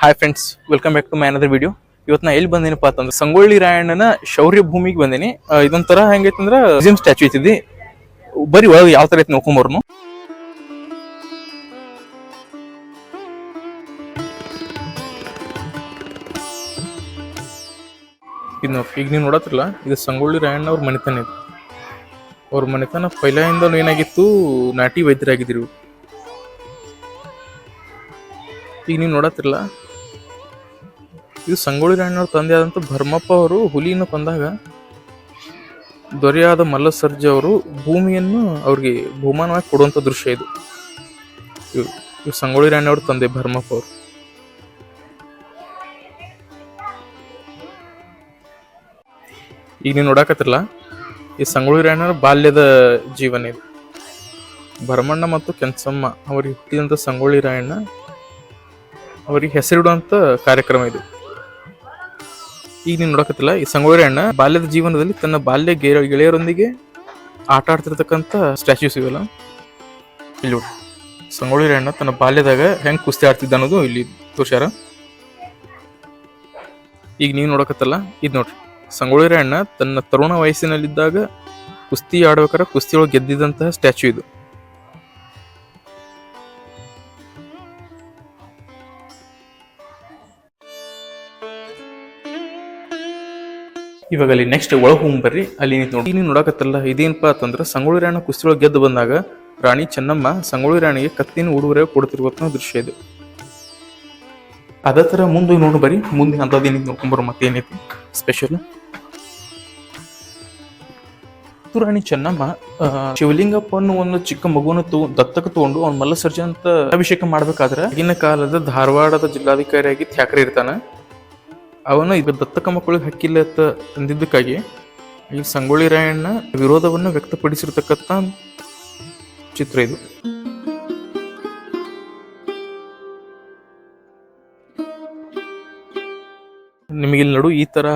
Hi friends welcome back to my another video ಇವತ್ತು ನಾ ಎಲ್ಲಿ ಬಂದೇನಪ್ಪ ಅಂತಂದ್ರೆ ಸಂಗೊಳ್ಳಿ ರಾಯಣ್ಣನ ಶೌರ್ಯ ಭೂಮಿಗೆ ಬಂದೇನಿ. ಇದೊಂಥರ ಅಂದ್ರೆ ಮ್ಯೂಸಿಯಂ ಸ್ಟ್ಯಾಚು ಐತಿದ್ದಿ ಬರೀ ಒಳಗೆ ಯಾವ ತರ ಐತಿ ನೋಡ್ಕೊಂಬರ್ನು. ಇದು ನೋಡಿ, ಈಗ ನೀವು ನೋಡತ್ತಿರಲ್ಲ ಇದು ಸಂಗೊಳ್ಳಿ ರಾಯಣ್ಣ ಅವ್ರ ಮನೆತನ ಇದು. ಅವ್ರ ಮನೆತನ ಪೈಲೆಯಿಂದ ಏನಾಗಿತ್ತು, ನಾಟಿ ವೈದ್ಯರಾಗಿದ್ರು. ಈಗ ನೀವು ನೋಡತ್ತಿರಲ್ಲ ಇದು ಸಂಗೊಳ್ಳಿ ರಾಯಣ್ಣವ್ರ ತಂದೆ ಆದಂಥ ಭರ್ಮಪ್ಪ ಅವರು ಹುಲಿಯನ್ನು ಕೊಂದಾಗ ದೊರೆಯಾದ ಮಲ್ಲಸರ್ಜಿ ಅವರು ಭೂಮಿಯನ್ನು ಅವ್ರಿಗೆ ಬಹುಮಾನವಾಗಿ ಕೊಡುವಂಥ ದೃಶ್ಯ ಇದು. ಇವ್ರು ಸಂಗೊಳ್ಳಿ ರಾಯಣ್ಣವ್ರ ತಂದೆ ಭರ್ಮಪ್ಪ ಅವರು. ಈಗ ನೀವು ನೋಡಾಕತ್ತಿರಲ್ಲ, ಈ ಸಂಗೊಳ್ಳಿ ರಾಯಣ್ಣವ್ರ ಬಾಲ್ಯದ ಜೀವನ ಇದು. ಭರಮಣ್ಣ ಮತ್ತು ಕೆಂಚಮ್ಮ ಅವರಿಗೆ ಹುಟ್ಟಿದಂಥ ಸಂಗೊಳ್ಳಿ ರಾಯಣ್ಣ ಅವರಿಗೆ ಹೆಸರಿಡುವಂಥ ಕಾರ್ಯಕ್ರಮ ಇದು. ಈಗ ನೀನು ನೋಡಕತ್ತಿಲ್ಲ. ಈ ಸಂಗೊಳ್ಳಿ ಅಣ್ಣ ಬಾಲ್ಯದ ಜೀವನದಲ್ಲಿ ತನ್ನ ಬಾಲ್ಯ ಗೆಳೆಯ- ಗೆಳೆಯರೊಂದಿಗೆ ಆಟ ಆಡ್ತಿರ್ತಕ್ಕಂಥ ಸ್ಟ್ಯಾಚ್ಯೂಸ್ ಇವೆಲ್ಲ. ಇಲ್ಲಿ ನೋಡಿ. ಸಂಗೊಳ್ಳಿ ಅಣ್ಣ ತನ್ನ ಬಾಲ್ಯದಾಗ ಹೆಂಗ್ ಕುಸ್ತಿ ಆಡ್ತಿದ್ದ ಅನ್ನೋದು ಇಲ್ಲಿ ತೋರ್ಸ್ಯಾರ. ಈಗ ನೀವು ನೋಡಕತ್ತಲ್ಲ, ಇದು ನೋಡ್ರಿ. ಸಂಗೊಳ್ಳಿ ಅಣ್ಣ ತನ್ನ ತರುಣ ವಯಸ್ಸಿನಲ್ಲಿದ್ದಾಗ ಕುಸ್ತಿ ಆಡ್ಬೇಕಾದ್ರೆ ಕುಸ್ತಿಯೊಳಗೆ ಗೆದ್ದಿದ್ದಂತಹ ಸ್ಟ್ಯಾಚ್ಯೂ ಇದು. ಇವಾಗ ಅಲ್ಲಿ ನೆಕ್ಸ್ಟ್ ಒಳಗೆ ಹೋಗಿ ಬರ್ರಿ. ಅಲ್ಲಿ ನಿಂತು ನೋಡಿ ನೀವು ನೋಡಕತ್ತಲ್ಲ ಇದೇನಪ್ಪ ಅಂತಂದ್ರೆ ಸಂಗೊಳ್ಳಿ ರಾಯಣ್ಣ ಕುಸ್ತಿಯೊಳಗೆ ಗೆದ್ದು ಬಂದಾಗ ರಾಣಿ ಚೆನ್ನಮ್ಮ ಸಂಗೊಳ್ಳಿ ರಾಣಿಗೆ ಕತ್ತಿನ ಉಡುಗೊರೆ ಕೊಡ್ತಿರುವಂತ ದೃಶ್ಯ ಇದು. ಅದೇ ತರ ಮುಂದೆ ನೋಡು ಬರ್ರಿ. ಮುಂದೆ ಅಂತದೇನಿದ್ ನೋಡ್ಕೊಂಬರ್ ಮತ್ತೇನೈತಿ ಸ್ಪೆಷಲ್ ರಾಣಿ ಚೆನ್ನಮ್ಮ ಶಿವಲಿಂಗಪ್ಪ ಅನ್ನೋ ಒಂದು ಚಿಕ್ಕ ಮಗುವನ್ನು ತಗೊ ದತ್ತಕ ತಗೊಂಡು ಅವ್ನ ಮಲ್ಲಸರ್ಜನ್ ಅಂತ ಅಭಿಷೇಕ ಮಾಡ್ಬೇಕಾದ್ರೆ ಆಗಿನ ಕಾಲದ ಧಾರವಾಡದ ಜಿಲ್ಲಾಧಿಕಾರಿಯಾಗಿ ಥ್ಯಾಕ್ರೆ ಇರ್ತಾನ. ಅವನು ಈಗ ದತ್ತಕ ಮಕ್ಕಳಿಗೆ ಹಕ್ಕಿಲ್ಲ ಅಂತ ಅಂದಿದ್ದಕ್ಕಾಗಿ ಈ ಸಂಗೊಳ್ಳಿ ರಾಯಣ್ಣ ವಿರೋಧವನ್ನು ವ್ಯಕ್ತಪಡಿಸಿರ್ತಕ್ಕಂಥ ಚಿತ್ರ ಇದು. ನಿಮಗೆ ಇಲ್ಲಿ ನಡು ಈ ತರ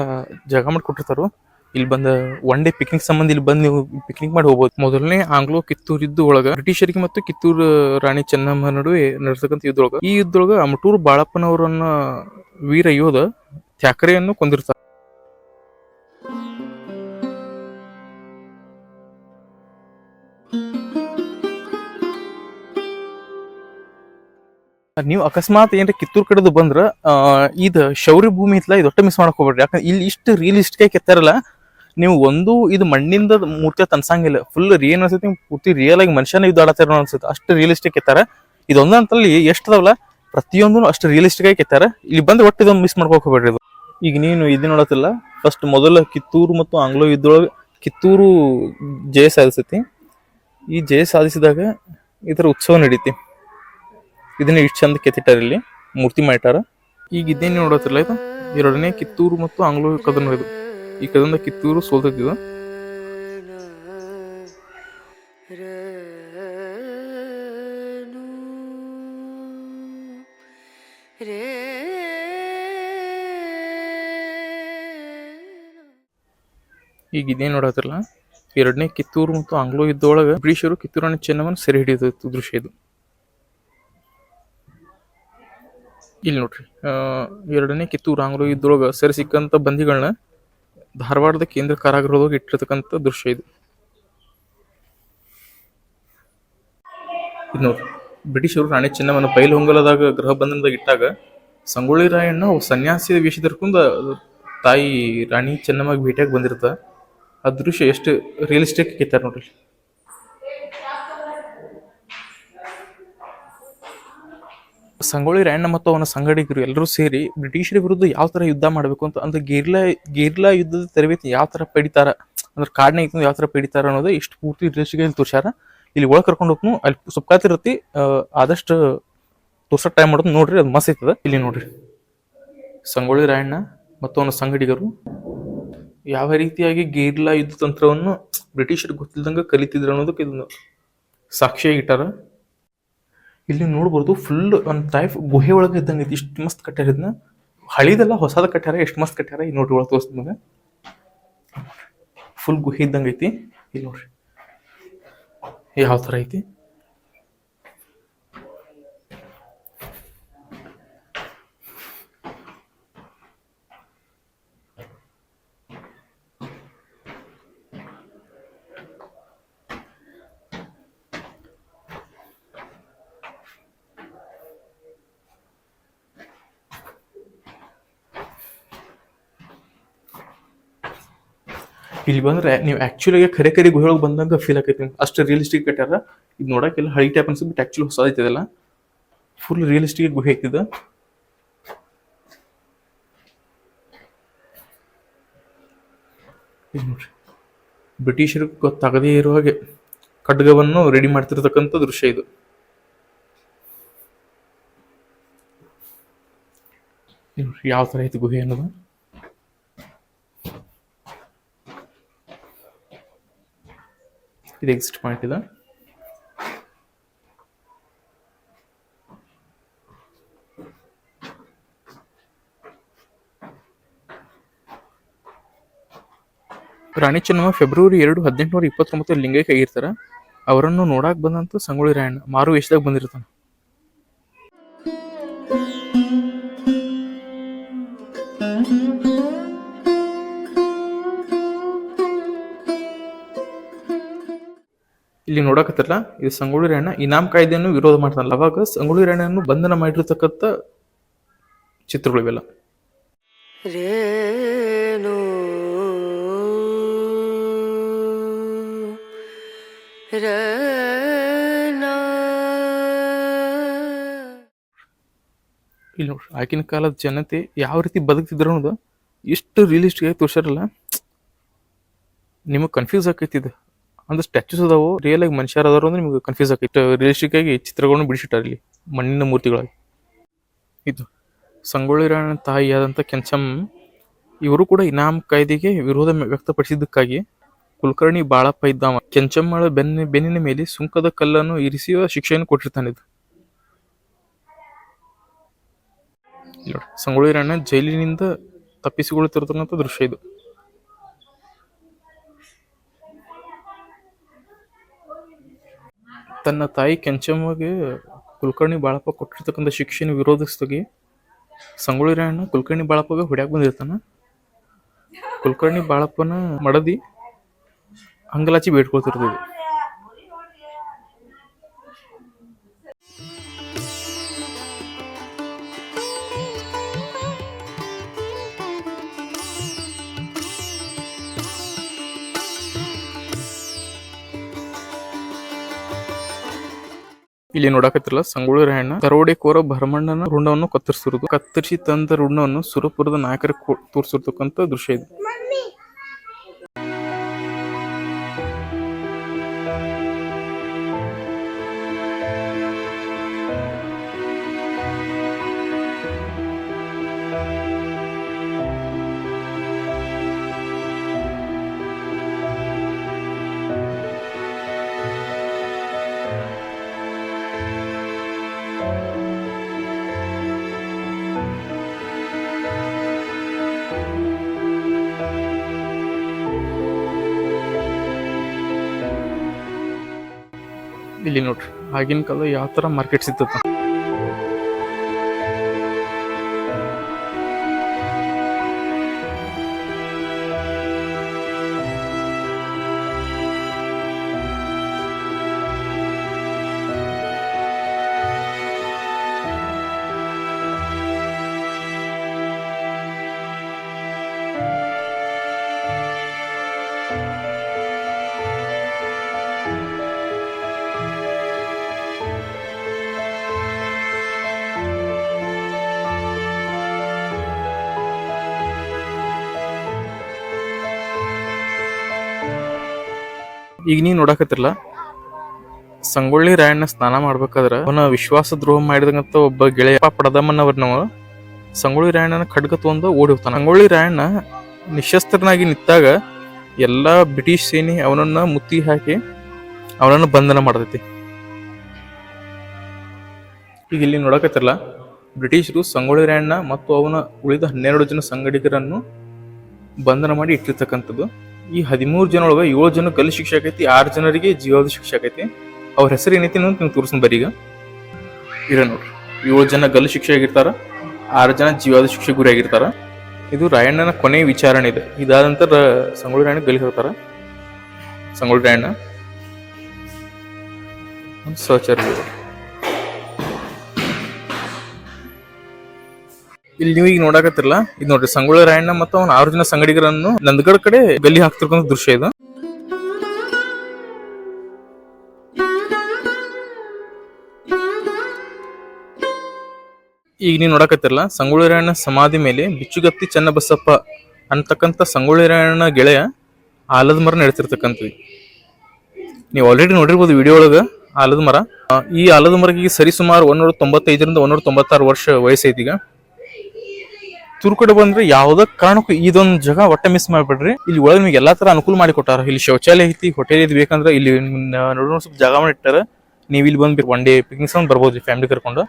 ಜಾಗ ಮಾಡಿಕೊಟ್ಟಿರ್ತಾರೋ, ಇಲ್ಲಿ ಬಂದ ಒನ್ ಡೇ ಪಿಕ್ನಿಕ್ ಸಂಬಂಧ ಇಲ್ಲಿ ಬಂದು ನೀವು ಪಿಕ್ನಿಕ್ ಮಾಡಿ ಹೋಗ್ಬೋದು. ಮೊದಲನೇ ಆಂಗ್ಲೋ ಕಿತ್ತೂರು ಯುದ್ಧ ಒಳಗ ಬ್ರಿಟಿಷರಿಗೆ ಮತ್ತು ಕಿತ್ತೂರು ರಾಣಿ ಚೆನ್ನಮ್ಮ ನಡುವೆ ನಡೆಸತಕ್ಕಂಥ ಯುದ್ಧ ಈ ಯುದ್ಧದೊಳಗ ಅಮಟೂರು ಬಾಳಪ್ಪನವರನ್ನ ವೀರ ಯೋಧ ಥ್ಯಾಕ್ರೆಯನ್ನು ಕೊಂದಿರ್ತಾರೆ ನೀವು ಅಕಸ್ಮಾತ್ ಏನ್ರ ಕಿತ್ತೂರ್ ಕಡೆದು ಬಂದ್ರ ಇದು ಶೌರ್ಯ ಭೂಮಿ ಇತ್ಲ ಇದು ಒಟ್ಟು ಮಿಸ್ ಮಾಡಕ್ ಹೋಗ್ಬೇಡ್ರಿ. ಯಾಕಂದ್ರೆ ಇಲ್ಲಿ ಇಷ್ಟು ರಿಯಲಿಸ್ಟಿಕ್ ಆಗಿ ಕೆತ್ತಾರಲ್ಲ, ನೀವು ಒಂದು ಇದು ಮಣ್ಣಿಂದ ಮೂರ್ತಿ ತನ್ಸಂಗಿಲ್ಲ. ಫುಲ್ ಏನ್ ಅನ್ಸುತ್ತೆ ಪೂರ್ತಿ ರಿಯಲ್ ಆಗಿ ಮನುಷ್ಯನ ಇದು ಆಡತ್ತಾರ ಅನ್ಸುತ್ತೆ. ಅಷ್ಟು ರಿಯಲಿಸ್ಟಿಕ್ ಕೆತ್ತಾರ. ಇದೊಂದಂತಲ್ಲಿ ಎಷ್ಟದವಲ್ಲ ಪ್ರತಿಯೊಂದು ಅಷ್ಟು ರಿಯಲಿಸ್ಟಿಕ್ ಆಗಿ ಕೆತ್ತಾರ. ಇಲ್ಲಿ ಬಂದ್ರೆ ಒಟ್ಟು ಇದೊಂದು ಮಿಸ್ ಮಾಡ್ಕೋಕ್ ಹೋಗ್ಬೇಡ್ರಿ ಇದು. ಈಗ ನೀನು ಇದು ನೋಡತ್ತಿಲ್ಲ ಫಸ್ಟ್ ಮೊದಲ ಕಿತ್ತೂರು ಮತ್ತು ಆಂಗ್ಲೋ ಯುದ್ಧದೊಳಗೆ ಕಿತ್ತೂರು ಜಯ ಸಾಧಿಸತಿ. ಈ ಜಯ ಸಾಧಿಸಿದಾಗ ಇದರ ಉತ್ಸವ ನಡೀತಿ. ಇದನ್ನ ಇಷ್ಟು ಚಂದ ಕೆತ್ತಿಟ್ಟಾರ ಇಲ್ಲಿ, ಮೂರ್ತಿ ಮಾಡಿಟ್ಟಾರ. ಈಗ ಇದೇನು ನೋಡತ್ತಿಲ್ಲ ಇದು? ಎರಡನೇ ಕಿತ್ತೂರು ಮತ್ತು ಆಂಗ್ಲೋ ಕದನ ಇದು. ಈ ಕದನ ಕಿತ್ತೂರು ಸೋಲ್ತೈತಿದು ಈಗ ಇದೇ ನೋಡೋದ್ರಲ್ಲ, ಎರಡನೇ ಕಿತ್ತೂರು ಮತ್ತು ಆಂಗ್ಲೋ ಯುದ್ಧದೊಳಗೆ ಬ್ರಿಟಿಷರು ಕಿತ್ತೂರನ್ನ ಚೆನ್ನಮ್ಮನ ಸೆರೆ ಹಿಡಿದ ದೃಶ್ಯ ಇದು. ಇಲ್ಲಿ ನೋಡ್ರಿ ಎರಡನೇ ಕಿತ್ತೂರು ಆಂಗ್ಲೋ ಯುದ್ಧದೊಳಗೆ ಸೆರೆ ಸಿಕ್ಕಂತ ಬಂದಿಗಳನ್ನ ಧಾರವಾಡದ ಕೇಂದ್ರ ಕಾರಾಗೃಹದೊಳಗೆ ಇಟ್ಟಿರ್ತಕ್ಕಂಥ ದೃಶ್ಯ ಇದು. ಇದು ನೋಡ್ರಿ, ಬ್ರಿಟಿಷರು ರಾಣಿ ಚೆನ್ನಮ್ಮನ ಬೈಲಹೊಂಗಲದಾಗ ಗೃಹ ಬಂಧನದಾಗ ಇಟ್ಟಾಗ ಸಂಗೊಳ್ಳಿ ರಾಯಣ್ಣ ಸನ್ಯಾಸಿ ವೇಷ ತಾಯಿ ರಾಣಿ ಚೆನ್ನಮ್ಮಗೆ ಭೇಟಿಯಾಗಿ ಬಂದಿರ್ತ. ಆ ದೃಶ್ಯ ಎಷ್ಟು ರಿಯಲಿಸ್ಟಿಕ್ ಕೆತ್ತಾರ ನೋಡ್ರಿ. ಸಂಗೊಳ್ಳಿ ರಾಯಣ್ಣ ಮತ್ತು ಅವನ ಸಂಗಡಿಗರು ಎಲ್ಲರೂ ಸೇರಿ ಬ್ರಿಟಿಷರ ವಿರುದ್ಧ ಯಾವ ತರ ಯುದ್ಧ ಮಾಡಬೇಕು ಅಂತ ಅಂದ್ರೆ ಗೇರ್ಲಾ ಗೇರ್ಲಾ ಯುದ್ಧದ ತರಬೇತಿ ಯಾವ ತರ ಪಡಿತಾರ, ಅಂದ್ರೆ ಕಾಡ್ನ ಇತ್ತು ಯಾವ ತರ ಪಡಿತಾರ ಅನ್ನೋದು ಇಷ್ಟು ಪೂರ್ತಿ ರಿಯಲಿಸ್ಟಿಕ್ ತೋರ್ಸ್ಯಾರ. ಇಲ್ಲಿ ಒಳಗೆ ಕರ್ಕೊಂಡು ಹೋಗ್ನು, ಅಲ್ಲಿ ಸುಪ್ಕಾತಿರತಿ ಆದಷ್ಟು ತೋರ್ಸೋ ಟೈಮ್ ಮಾಡೋದು ನೋಡ್ರಿ, ಅದು ಮಸ್ತ್ ಐತದ ಇಲ್ಲಿ ನೋಡ್ರಿ. ಸಂಗೊಳ್ಳಿ ರಾಯಣ್ಣ ಮತ್ತು ಅವನ ಸಂಗಡಿಗರು ಯಾವ ರೀತಿಯಾಗಿ ಗೇರ್ಲಾ ಯುದ್ಧ ತಂತ್ರವನ್ನು ಬ್ರಿಟಿಷರು ಗೊತ್ತಿಲ್ದಂಗೆ ಕಲಿತಿದ್ರು ಅನ್ನೋದಕ್ಕೆ ಇದನ್ನು ಸಾಕ್ಷಿ ಇಟ್ಟಾರ. ಇಲ್ಲಿ ನೋಡ್ಬೋದು ಫುಲ್ ಒಂದು ಟೈಪ್ ಗುಹೆ ಒಳಗೆ ಇದ್ದಂಗೆ ಐತಿ ಇಷ್ಟು ಮಸ್ತ್ ಕಟ್ಟಾರ ಇದನ್ನ ಹಳಿದೆಲ್ಲ, ಹೊಸದ ಕಟ್ಟಾರ ಎಷ್ಟು ಮಸ್ತ್ ಕಟ್ಟಾರ ಈ ನೋಡ್ರಿ ಒಳಗೆ ತೋರಿಸ್ತು ನಿಮಗೆ ಫುಲ್ ಗುಹೆ ಇದ್ದಂಗೆ ಐತಿ. ಇಲ್ಲಿ ನೋಡ್ರಿ. ಯಾವ ಥರ ಐತಿ? ಇಲ್ಲಿ ಬಂದ್ರೆ ನೀವು ಆಕ್ಚುಲಿ ಖರೆ ಖರೆ ಗುಹೆ ಒಳಗೆ ಬಂದಂಗ ಫೀಲ್ ಆಕೈತಿ. ಅಷ್ಟು ರಿಯಲಿಸ್ಟಿಕ್ ಕಟ್ಟಾರ ಇದು ನೋಡಕ್ಕೆಲ್ಲ ಹಳಿ ಟೈಪ್ ಅನ್ಸುತ್ತೆ ಆಕ್ಚುಲಿ ಹೊಸ ಐತಿದೆಲ್ಲ ಫುಲ್ ರಿಯಲಿಸ್ಟಿಕ್ ಗುಹೆ ಐತಿದ ಬ್ರಿಟಿಷರು ಗೊತ್ತಾಗದೇ ಇರೋ ಹಾಗೆ ಖಡ್ಗವನ್ನು ರೆಡಿ ಮಾಡ್ತಿರ್ತಕ್ಕಂಥ ದೃಶ್ಯ ಇದು. ಇದು ಯಾವ ಥರ ಐತಿ ಗುಹೆ ಅನ್ನೋದು. ಇದು ಎಕ್ಸಿಟ್ ಪಾಯಿಂಟ್ ಇದೆ. ರಾಣಿ ಚೆನ್ನಮ್ಮ ಫೆಬ್ರವರಿ ಎರಡು ಹದಿನೆಂಟುನೂರ ಇಪ್ಪತ್ತೊಂಬತ್ತು ಲಿಂಗೈಕ್ ಆಗಿರ್ತಾರ. ಅವರನ್ನು ನೋಡಕ್ ಬಂದಂತ ಸಂಗೊಳ್ಳಿ ರಾಯಣ್ಣ. ಮಾರು ವೇಷದಾಗ ಬಂದಿರ್ತಾನ. ಇಲ್ಲಿ ನೋಡಕತ್ತಲ್ಲ ಇದು ಸಂಗೊಳ್ಳಿ ರಾಯಣ್ಣ. ಇನಾಮ್ ಕಾಯ್ದೆಯನ್ನು ವಿರೋಧ ಮಾಡ್ತಾನಲ್ಲ ಅವಾಗ ಸಂಗೊಳ್ಳಿ ರಾಯಣ್ಣನ್ನು ಬಂಧನ ಮಾಡಿರ್ತಕ್ಕಂಥ ಚಿತ್ರಗಳು ಇವೆಲ್ಲ ರೇಣು. ಇಲ್ಲಿ ನೋಡ್ರಿ ಆಗಿನ ಕಾಲದ ಜನತೆ ಯಾವ ರೀತಿ ಬದುಕ್ತಿದ್ರು ಅನ್ನೋದು ಎಷ್ಟು ರಿಯಲಿಸ್ಟಿಕ್ ಆಗಿ ತೋರ್ಸಾರಲ್ಲ ನಿಮಗೆ ಕನ್ಫ್ಯೂಸ್ ಆಕೈತಿ ಇದು. ಅಂದ್ರೆ ಸ್ಟ್ಯಾಚುಸ್ ಅದಾವು ರಿಯಲ್ ಆಗಿ ಮನುಷ್ಯರ ಅದಾರು ಅಂದ್ರೆ ನಿಮಗೆ ಕನ್ಫ್ಯೂಸ್ ಆಗುತ್ತೆ ರಿಯಲಿಸ್ಟಿಕ್ ಆಗಿ ಚಿತ್ರಗಳನ್ನು ಬಿಡಿಸಿಟ್ಟಾರೆ ಇಲ್ಲಿ, ಮಣ್ಣಿನ ಮೂರ್ತಿಗಳಾಗಿ. ಇದು ಸಂಗೊಳ್ಳಿ ರಾಯಣ್ಣ ತಾಯಿಯಾದಂಥ ಕೆಂಚಮ್ ಇವರು ಕೂಡ ಇನಾಮ್ ಕಾಯ್ದೆಗೆ ವಿರೋಧ ವ್ಯಕ್ತಪಡಿಸಿದ್ದಕ್ಕಾಗಿ ಕುಲಕರ್ಣಿ ಬಾಳಪ್ಪ ಇದ್ದಾವ. ಕೆಂಚಮ್ಮಳ ಬೆನ್ನ, ಬೆನ್ನಿನ ಮೇಲೆ ಸುಂಕದ ಕಲ್ಲನ್ನು ಇರಿಸಿ ಶಿಕ್ಷೆಯನ್ನು ಕೊಟ್ಟಿರ್ತಾನೆ ಇದು. ಇಲ್ಲಿ ಸಂಗೊಳ್ಳಿ ರಾಯಣ್ಣ ಜೈಲಿನಿಂದ ತಪ್ಪಿಸಿಕೊಳ್ಳುತ್ತಿರತಕ್ಕಂಥ ದೃಶ್ಯ ಇದು. ತನ್ನ ತಾಯಿ ಕೆಂಚಮ್ಮಗೆ ಕುಲಕರ್ಣಿ ಬಾಳಪ್ಪ ಕೊಟ್ಟಿರ್ತಕ್ಕಂಥ ಶಿಕ್ಷೆನ ವಿರೋಧಿಸ್ತಗಿ ಸಂಗೊಳ್ಳಿ ರಾಯಣ್ಣ ಕುಲಕರ್ಣಿ ಬಾಳಪ್ಪಗೆ ಹೊಡ್ಯಾಕ ಬಂದಿರ್ತಾನ. ಕುಲಕರ್ಣಿ ಬಾಳಪ್ಪನ ಮಡದಿ ಅಂಗಲಾಚಿ ಬೇಡ್ಕೊಳ್ತಿರ್ತದೆ. ಇಲ್ಲಿ ನೋಡಕತ್ತಿರಲ್ಲ, ಸಂಗೊಳ್ಳಿ ರಾಯಣ್ಣ. ದರೋಡೆಕೋರ ಭರಮಣ್ಣನ ರುಂಡವನ್ನು ಕತ್ತರಿಸಿರುವುದು. ಕತ್ತರಿಸಿ ತಂದ ರುಂಡವನ್ನು ಸುರಪುರದ ನಾಯಕರ ತೋರಿಸಿರ್ತಕ್ಕಂಥ ದೃಶ್ಯ ಇದು. ಇಲ್ಲಿ ನೋಡ್ರಿ ಆಗಿನ ಕಾಲ ಯಾವ ತರ ಮಾರ್ಕೆಟ್ ಸಿಗ್ತದ? ಈಗ ನೀವು ನೋಡಕತ್ತಿರಲ್ಲ ಸಂಗೊಳ್ಳಿ ರಾಯಣ್ಣ ಸ್ನಾನ ಮಾಡ್ಬೇಕಾದ್ರ ಅವನ ವಿಶ್ವಾಸ ದ್ರೋಹ ಮಾಡಿದಂತ ಒಬ್ಬ ಗೆಳೆಯ ಪಡದಮ್ಮನವ್ರನವ ಸಂಗೊಳ್ಳಿ ರಾಯಣ್ಣನ ಖಡ್ಗ ತಗೊಂಡು ಓಡಿ ಹೋಗ್ತಾನ. ಸಂಗೊಳ್ಳಿ ರಾಯಣ್ಣ ನಿಶಸ್ತ್ರನಾಗಿ ನಿಂತಾಗ ಎಲ್ಲಾ ಬ್ರಿಟಿಷ್ ಸೇನೆ ಅವನನ್ನ ಮುತ್ತಿ ಹಾಕಿ ಅವನನ್ನು ಬಂಧನ ಮಾಡ್ತೈತಿ. ಈಗ ಇಲ್ಲಿ ನೋಡಕತ್ತಿರಲ್ಲ ಬ್ರಿಟಿಷರು ಸಂಗೊಳ್ಳಿ ರಾಯಣ್ಣ ಮತ್ತು ಅವನ ಉಳಿದ ಹನ್ನೆರಡು ಜನ ಸಂಗಡಿಗರನ್ನು ಬಂಧನ ಮಾಡಿ ಇಟ್ಟಿರ್ತಕ್ಕಂಥದ್ದು. ಈ ಹದಿಮೂರು ಜನ ಒಳಗೆ ಏಳು ಜನ ಗಲ್ಲು ಶಿಕ್ಷೆ ಆಗೈತಿ ಆರು ಜನರಿಗೆ ಜೀವಾವಧಿ ಶಿಕ್ಷೆ ಆಗೈತಿ ಅವ್ರ ಹೆಸರು ಏನೈತಿ ಅಂತ ನೀವು ಬರೀ ಈಗ. ಇರ ನೋಡ್ರಿ. ಏಳು ಜನ ಗಲ್ಲು ಶಿಕ್ಷೆ ಆಗಿರ್ತಾರ, ಆರು ಜನ ಜೀವಾವಧಿ ಶಿಕ್ಷೆ ಗುರಿ ಆಗಿರ್ತಾರ. ಇದು ರಾಯಣ್ಣನ ಕೊನೆ ವಿಚಾರಣೆ ಇದೆ. ಇದಾದ ನಂತರ ಸಂಗೊಳ್ಳಿ ರಾಯಣ್ಣ ಗಲ್ಲಿ ಹೇಳ್ತಾರ ಸಂಗೊಳ್ಳಿ ರಾಯಣ್ಣ. ಸಹಚರ ಇಲ್ಲಿ ನೀವು ಈಗ ನೋಡಕತ್ತಿರಲ್ಲ, ಇದು ನೋಡ್ರಿ ಸಂಗೊಳ್ಳಿ ರಾಯಣ್ಣ ಮತ್ತು ಅವನ ಆರು ಜನ ಸಂಗಡಿಗರನ್ನು ನಂದಗಡ ಕಡೆ ಗಲ್ಲಿ ಹಾಕ್ತಿರ್ಕೊಂತ ದೃಶ್ಯ ಇದು. ಈಗ ನೀವು ನೋಡಕತ್ತಿರಲ್ಲ, ಸಂಗೊಳ್ಳಿ ರಾಯಣ್ಣ ಸಮಾಧಿ ಮೇಲೆ ಬಿಚ್ಚುಗತ್ತಿ ಚನ್ನಬಸಪ್ಪ ಅಂತಕ್ಕಂಥ ಸಂಗೊಳ್ಳಿ ರಾಯಣ್ಣ ಗೆಳೆಯ ಆಲದ ಮರ ನೆಡ್ತಿರ್ತಕ್ಕಂಥದ್ದು. ನೀವು ಆಲ್ರೆಡಿ ನೋಡಿರ್ಬೋದು ವಿಡಿಯೋ ಒಳಗೆ ಆಲದ ಮರ. ಈ ಆಲದ ಮರಕ್ಕೆ ಸರಿ ಸುಮಾರು ಒಂದೂರ ತೊಂಬತ್ತೈದರಿಂದ ಒಂದೂರ ತೊಂಬತ್ತಾರು ವರ್ಷ ವಯಸ್ಸೈತಿ ಈಗ. ತುರು ಕಡೆ ಬಂದ್ರೆ ಯಾವ್ದ ಕಾರಣಕ್ಕೂ ಇದೊಂದು ಜಾಗ ಒಟ್ಟ ಮಿಸ್ ಮಾಡ್ಬೇಡ್ರಿ. ಇಲ್ಲಿ ಒಳಗೆ ನಿಮಗೆ ಎಲ್ಲಾ ತರ ಅನುಕೂಲ ಮಾಡಿ ಕೊಟ್ಟಾರ. ಇಲ್ಲಿ ಶೌಚಾಲಯ ಐತಿ ಹೋಟೆಲ್ ಐತಿ ಬೇಕಂದ್ರೆ ಇಲ್ಲಿ ನೋಡೋಣ ಸ್ವಲ್ಪ ಜಾಗ ಮಾಡಿ ಇಟ್ಟಾರ. ನೀವು ಇಲ್ಲಿ ಬಂದ್ಬಿಟ್ಟು ಒನ್ ಡೇ ಪಿಕ್ನಿಕ್ ಬರ್ಬೋದು ಫ್ಯಾಮಿಲಿ ಕರ್ಕೊಂಡು.